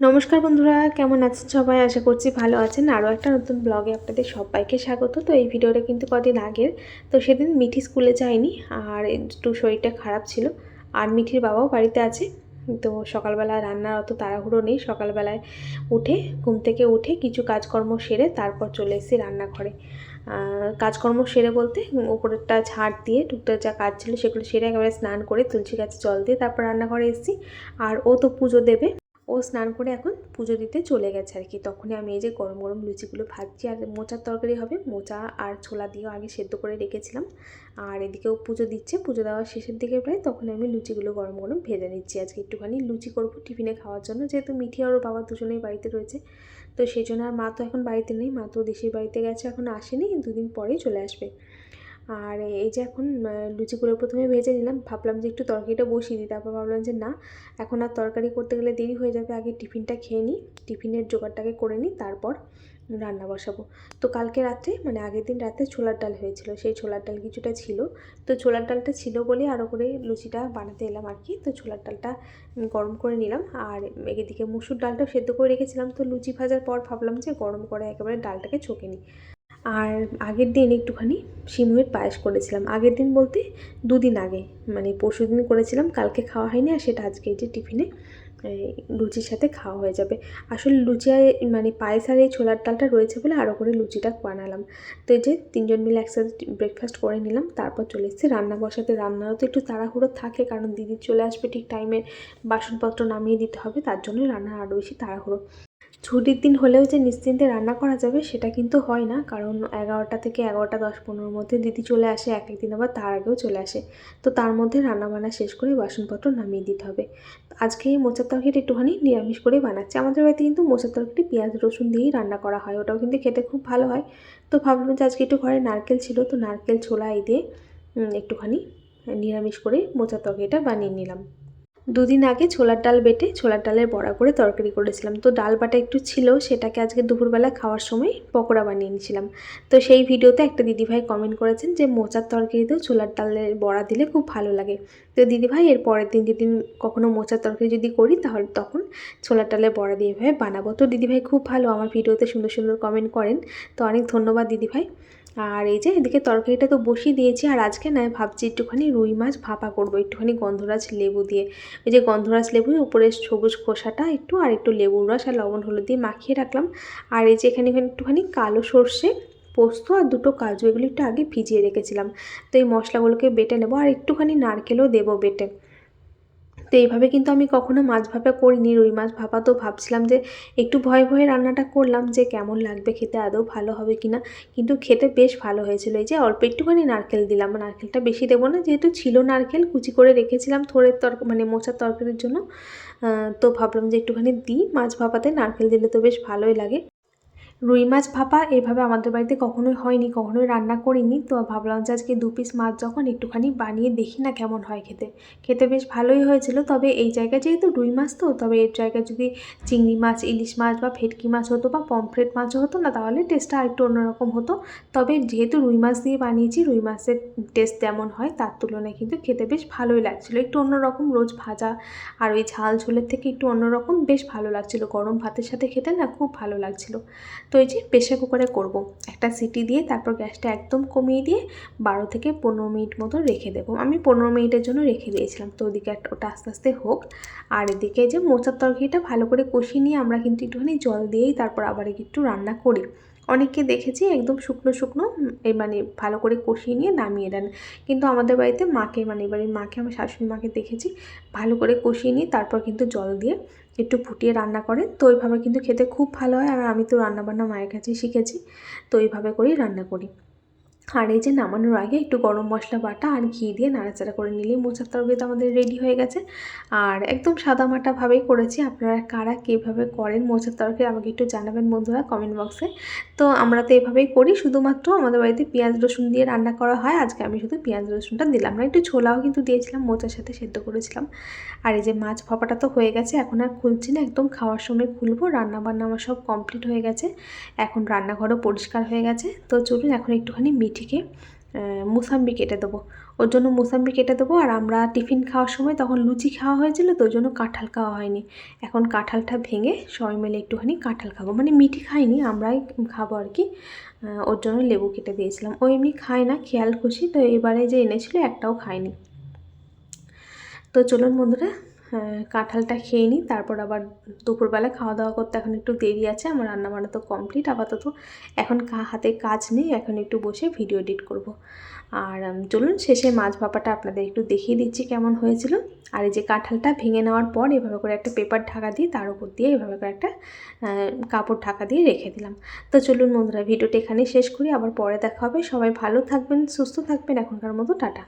নমস্কার বন্ধুরা, কেমন আছেন সবাই? আশা করছি ভালো আছেন। আরও একটা নতুন ব্লগে আপনাদের সবাইকে স্বাগত। তো এই ভিডিওটা কিন্তু কদিন আগের। তো সেদিন মিঠি স্কুলে যায়নি আর একটু শরীরটা খারাপ ছিল। আর মিঠির বাবাও বাড়িতে আছে। তো সকালবেলা রান্নার অত তাড়াহুড়ো নেই। সকালবেলায় উঠে, ঘুম থেকে উঠে কিছু কাজকর্ম সেরে তারপর চলে এসেছি রান্নাঘরে। কাজকর্ম সেরে বলতে উপরেরটা ঝাড় দিয়ে টুকটাক যা কাজ ছিল সেগুলো সেরে একেবারে স্নান করে তুলসী গাছে জল দিয়ে তারপর রান্নাঘরে এসেছি। আর ও তো পুজো দেবে। ও স্নান করে এখন পুজো দিতে চলে গেছে আর কি। তখনই আমি এই যে গরম গরম লুচিগুলো ভাজছি আর মোচার তরকারি হবে, মোচা আর ছোলা দিয়েও আগে সেদ্ধ করে রেখেছিলাম। আর এদিকেও পুজো দিচ্ছে, পুজো দেওয়ার শেষের দিকে প্রায় তখন আমি লুচিগুলো গরম গরম ভেজে নিচ্ছি। আজকে একটুখানি লুচি করব টিফিনে খাওয়ার জন্য, যেহেতু মিঠি আর বাবা দুজনেই বাড়িতে রয়েছে। তো সেই জন্য আর মা তো এখন বাড়িতে নেই, মা তো দেশের বাড়িতে গেছে, এখন আসেনি, দুদিন পরেই চলে আসবে। আর এই যে এখন লুচিগুলো প্রথমে ভেজে নিলাম, ভাবলাম যে একটু তরকারিটা বসিয়ে দিই, তারপর ভাবলাম যে না, এখন আর তরকারি করতে গেলে দেরি হয়ে যাবে, আগে টিফিনটা খেয়ে নিই, টিফিনের জোগাড়টাকে করে নিই, তারপর রান্না বসাবো। তো কালকে রাত্রে মানে আগের দিন রাতে ছোলার ডাল হয়েছিল, সেই ছোলার ডাল কিছুটা ছিল। তো ছোলার ডালটা ছিল বলে আরও করে লুচিটা বানাতে এলাম আর কি, তো ছোলার ডালটা গরম করে নিলাম। আর এদিকে মুসুর ডালটা সেদ্ধ করে রেখেছিলাম, তো লুচি ভাজার পর ভাবলাম যে গরম করে একেবারে ডালটাকে ছকে নিই। আর আগের দিন একটুখানি সিমুয়ের পায়েস করেছিলাম। আগের দিন বলতে দুদিন আগে মানে পরশু দিন করেছিলাম, কালকে খাওয়া হয়নি আর সেটা আজকে যে টিফিনে লুচির সাথে খাওয়া হয়ে যাবে। আসলে লুচি মানে পায়েস আর এই ছোলার ডালটা রয়েছে বলে আরও করে লুচিটা বানালাম। তো এই যে তিনজন মিলে একসাথে ব্রেকফাস্ট করে নিলাম, তারপর চলে এসেছি রান্না বসাতে। রান্নারও তো একটু তাড়াহুড়ো থাকে কারণ দিদি চলে আসবে ঠিক টাইমে বাসনপত্র নামিয়ে দিতে হবে, তার জন্য রান্না আরও বেশি তাড়াহুড়ো। ছুটির দিন হলেও যে নিশ্চিন্তে রান্না করা যাবে সেটা কিন্তু হয় না। কারণ এগারোটা থেকে এগারোটা, দশ, পনেরোর মধ্যে দিদি চলে আসে, এক একদিন আবার তার আগেও চলে আসে। তো তার মধ্যে রান্নাবান্না শেষ করে বাসনপত্র নামিয়ে দিতে হবে। আজকে এই মোচার তরকারিটা একটুখানি নিরামিষ করেই বানাচ্ছি। আমাদের বাড়িতে কিন্তু মোচার তরকারি পেঁয়াজ, রসুন দিয়েই রান্না করা হয়। ওটাও কিন্তু খেতে খুব ভালো হয়। তো ভাবলাম যে আজকে একটু ঘরে নারকেল ছিল, তো নারকেল ছোলা এই দিয়ে একটুখানি নিরামিষ করে মোচার তরকারিটা বানিয়ে নিলাম। দুদিন আগে ছোলার ডাল বেটে ছোলার ডালের বড়া করে তরকারি করেছিলাম। তো ডাল বাটা একটু ছিল, সেটাকে আজকে দুপুরবেলা খাওয়ার সময় পকোড়া বানিয়ে নিয়েছিলাম। তো সেই ভিডিওতে একটা দিদিভাই কমেন্ট করেছেন যে, মোচার তরকারিতেও ছোলার ডালের বড়া দিলে খুব ভালো লাগে। তো দিদিভাই এর পরের দিন যেদিন কখনো মোচার তরকারি যদি করি, তাহলে তখন ছোলার ডালের বড়া দিয়ে এভাবে বানাবো। তো দিদিভাই খুব ভালো, আমার ভিডিওতে সুন্দর সুন্দর কমেন্ট করেন। তো অনেক ধন্যবাদ দিদিভাই। আর এই যে এদিকে তরকারিটা তো বসিয়ে দিয়েছি, আর আজকে না ভাবছি একটুখানি রুই মাছ ভাপা করব, একটুখানি গন্ধরাজ লেবু দিয়ে। ওই যে গন্ধরাজ লেবু, উপরে সবুজ খোসাটা একটু, আর একটু লেবুর রস আর লবণ হলুদ দিয়ে মাখিয়ে রাখলাম। আর এই যে এখানে একটুখানি কালো সর্ষে, পোস্ত আর দুটো কাজু, এগুলো একটু আগে ভিজিয়ে রেখেছিলাম। তো এই মশলাগুলোকে বেটে নেব, আর একটুখানি নারকেলও দেবো বেটে। তো এইভাবে কিন্তু আমি কখনো মাছ ভাপা করিনি, রুই মাছ ভাপা। তো ভাবছিলাম যে একটু ভয়ে ভয়ে রান্নাটা করলাম যে কেমন লাগবে খেতে, আদৌ ভালো হবে কিনা। কিন্তু খেতে বেশ ভালো হয়েছিল। এই যে অল্প একটুখানি নারকেল দিলাম। নারকেলটা বেশি দেবো না, যেহেতু ছিল নারকেল, কুচি করে রেখেছিলাম থোড়ের তরকা মানে মোচার তরকারির জন্য। তো ভাবলাম যে একটুখানি দিই। মাছ ভাপাতে নারকেল দিলে তো বেশ ভালোই লাগে। রুই মাছ ভাপা এভাবে আমাদের বাড়িতে কখনোই হয়নি, কখনোই রান্না করিনি। তো ভাবলাম যে আজকে দু পিস মাছ যখন একটুখানি বানিয়ে দেখি না কেমন হয় খেতে। খেতে বেশ ভালোই হয়েছিল। তবে এই জায়গায় যেহেতু রুই মাছ তো, তবে এর জায়গায় যদি চিংড়ি মাছ, ইলিশ মাছ বা ফেটকি মাছ হতো বা পমফ্রেট মাছও হতো না, তাহলে টেস্টটা আরেকটু অন্যরকম হতো। তবে যেহেতু রুই মাছ দিয়ে বানিয়েছি, রুই মাছের টেস্ট যেমন হয়, তার তুলনায় কিন্তু খেতে বেশ ভালোই লাগছিল। একটু অন্যরকম রোজ ভাজা আর ওই ঝাল ঝোলের থেকে একটু অন্যরকম বেশ ভালো লাগছিল। গরম ভাতের সাথে খেতে না খুব ভালো লাগছিল। তো এই যে প্রেশার কুকারে করব। একটা সিটি দিয়ে তারপর গ্যাসটা একদম কমিয়ে দিয়ে বারো থেকে পনেরো মিনিট মতো রেখে দেবো। আমি পনেরো মিনিটের জন্য রেখে দিয়েছিলাম। তো ওদিকে একটা ওটা আস্তে আস্তে হোক। আর এদিকে যে মোচার তরকারিটা ভালো করে কষিয়ে নিয়ে আমরা কিন্তু একটুখানি জল দিয়েই তারপর আবার একটু রান্না করি। অনেককে দেখেছি একদম শুকনো শুকনো, এই মানে ভালো করে কষিয়ে নিয়ে নামিয়ে দেন। কিন্তু আমাদের বাড়িতে মাকে মানে বাড়ির মাকে, আমার শাশুড়ি মাকে দেখেছি ভালো করে কষিয়ে নিয়ে তারপর কিন্তু জল দিয়ে একটু ফুটিয়ে রান্না করে। তো ওইভাবে কিন্তু খেতে খুব ভালো হয়। আর আমি তো রান্নাবান্না মায়ের কাছেই শিখেছি। তো ওইভাবে করেই রান্না করি। আর এই যে নামানোর আগে একটু গরম মশলা, বাটা আর ঘি দিয়ে নাড়াচাড়া করে নিলেই মোচার তরকারি তো আমাদের রেডি হয়ে গেছে। আর একদম সাদামাটাভাবেই করেছি। আপনারা কারা কীভাবে করেন মোচার তরকারি আমাকে একটু জানাবেন বন্ধুরা কমেন্ট বক্সে তো আমরা তো এভাবেই করি, শুধুমাত্র আমাদের বাড়িতে পেঁয়াজ, রসুন দিয়ে রান্না করা হয়। আজকে আমি শুধু পেঁয়াজ, রসুনটা দিলাম না, একটু ছোলাও কিন্তু দিয়েছিলাম, মোচার সাথে সেদ্ধ করেছিলাম। আর এই যে মাছ ভাপাটা তো হয়ে গেছে, এখন আর খুলছি না, একদম খাওয়ার সময় খুলবো। রান্না বান্না আমার সব কমপ্লিট হয়ে গেছে। এখন রান্নাঘরও পরিষ্কার হয়ে গেছে। তো চলুন এখন একটুখানি মিঠিকে আহ, মুসাম্বি কেটে দেবো। ওর জন্য মোসাম্বি কেটে দেবো আর আমরা টিফিন খাওয়ার সময় তখন লুচি খাওয়া হয়েছিল তো ওই জন্য কাঁঠাল খাওয়া হয়নি। এখন কাঁঠালটা ভেঙে সবাই মিলে একটুখানি কাঁঠাল খাব। মানে মিঠি খাইনি আমরাই খাব আর কি। ওর জন্য লেবু কেটে দিয়েছিলাম। ও এমনি খায় না খেয়াল খুশি। তো এবারে যে এনেছিল একটাও খায়নি। তো চলুন বন্ধুরা কাঁঠালটা খেয়ে নিই, তারপর আবার দুপুরবেলা খাওয়া দাওয়া করতে এখন একটু দেরি আছে, আমার রান্না বান্না তো কমপ্লিট আপাতত এখন হাতে কাজ নেই, এখন একটু বসে ভিডিও এডিট করব। আর চলুন শেষে মাছ ভাপাটা আপনাদের একটু দেখিয়ে দিচ্ছি কেমন হয়েছিল। আর এই যে কাঁঠালটা ভেঙে নেওয়ার পর এভাবে করে একটা পেপার ঢাকা দিয়ে, তার উপর দিয়ে এভাবে করে একটা কাপড় ঢাকা দিয়ে রেখে দিলাম। তো চলুন বন্ধুরা ভিডিওটা এখানেই শেষ করি, আবার পরে দেখা হবে। সবাই ভালো থাকবেন, সুস্থ থাকবেন, এখনকার মতো টাটা।